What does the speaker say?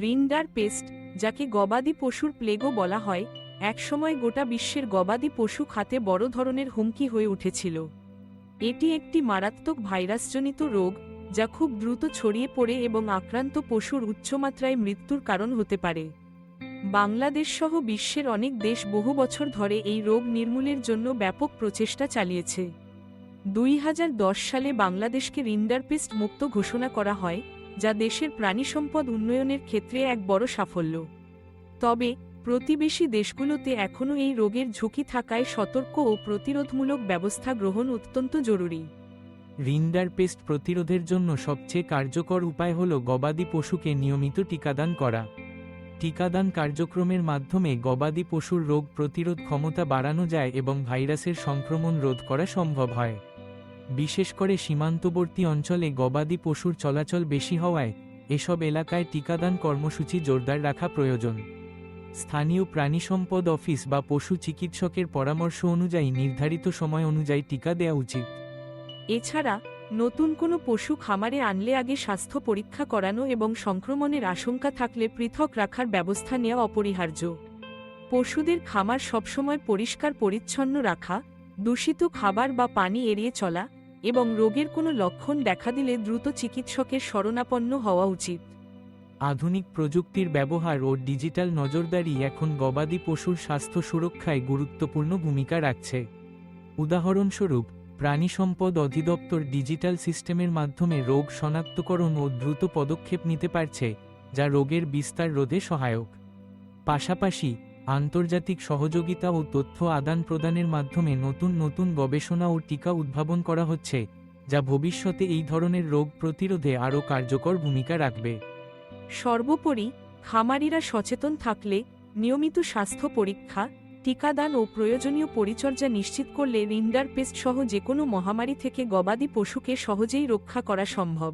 রিন্ডার paste, যাকে গবাদি পশুর প্লেগও বলা হয়, একসময় গোটা বিশ্বের গবাদি পশু খাতে বড় ধরনের হুমকি হয়ে উঠেছিল। এটি একটি মারাত্মক ভাইরাসজনিত রোগ, যা খুব দ্রুত ছড়িয়ে পড়ে এবং আক্রান্ত পশুর উচ্চমাত্রায় মৃত্যুর কারণ হতে পারে। বাংলাদেশ সহ বিশ্বের অনেক দেশ বহু বছর ধরে এই রোগ নির্মূলের জন্য ব্যাপক প্রচেষ্টা চালিয়েছে। দুই হাজার দশ সালে বাংলাদেশকে রিন্ডারপেস্ট মুক্ত ঘোষণা করা হয় যা দেশের প্রাণীসম্পদ উন্নয়নের ক্ষেত্রে এক বড় সাফল্য। তবে, প্রতিবেশী দেশগুলোতে এখনও এই রোগের ঝুঁকি থাকায় সতর্ক ও প্রতিরোধমূলক ব্যবস্থা গ্রহণ অত্যন্ত জরুরি। রিন্ডার পেস্ট প্রতিরোধের জন্য সবচেয়ে কার্যকর উপায় হল গবাদি পশুকে নিয়মিত টিকাদান করা। টিকাদান কার্যক্রমের মাধ্যমে গবাদি পশুর রোগ প্রতিরোধ ক্ষমতা বাড়ানো যায় এবং ভাইরাসের সংক্রমণ রোধ করা সম্ভব হয়। বিশেষ করে সীমান্তবর্তী অঞ্চলে গবাদি পশুর চলাচল বেশি হওয়ায় এসব এলাকায় টিকাদান কর্মসূচি জোরদার রাখা প্রয়োজন। স্থানীয় প্রাণী সম্পদ অফিস বা পশু চিকিৎসকের পরামর্শ অনুযায়ী নির্ধারিত সময় অনুযায়ী টিকা দেওয়া উচিত। এছাড়া, নতুন কোনো পশু খামারে আনলে আগে স্বাস্থ্য পরীক্ষা করানো এবং সংক্রমণের আশঙ্কা থাকলে পৃথক রাখার ব্যবস্থা নেওয়া অপরিহার্য। পশুদের খামার সবসময় পরিষ্কার পরিচ্ছন্ন রাখা, দূষিত খাবার বা পানি এড়িয়ে চলা এবং রোগের কোনো লক্ষণ দেখা দিলে দ্রুত চিকিৎসকের শরণাপন্ন হওয়া উচিত। আধুনিক প্রযুক্তির ব্যবহার ও ডিজিটাল নজরদারি এখন গবাদি পশুর স্বাস্থ্য সুরক্ষায় গুরুত্বপূর্ণ ভূমিকা রাখছে। উদাহরণস্বরূপ, প্রাণী সম্পদ অধিদপ্তর ডিজিটাল সিস্টেমের মাধ্যমে রোগ শনাক্তকরণ ও দ্রুত পদক্ষেপ নিতে পারছে, যা রোগের বিস্তার রোধে সহায়ক। পাশাপাশি আন্তর্জাতিক সহযোগিতা ও তথ্য আদান প্রদানের মাধ্যমে নতুন নতুন গবেষণা ও টিকা উদ্ভাবন করা হচ্ছে, যা ভবিষ্যতে এই ধরনের রোগ প্রতিরোধে আরও কার্যকর ভূমিকা রাখবে। সর্বোপরি, খামারিরা সচেতন থাকলে, নিয়মিত স্বাস্থ্য পরীক্ষা, টিকাদান ও প্রয়োজনীয় পরিচর্যা নিশ্চিত করলে রিন্ডার পেস্ট সহ যে কোনো মহামারী থেকে গবাদি পশুকে সহজেই রক্ষা করা সম্ভব।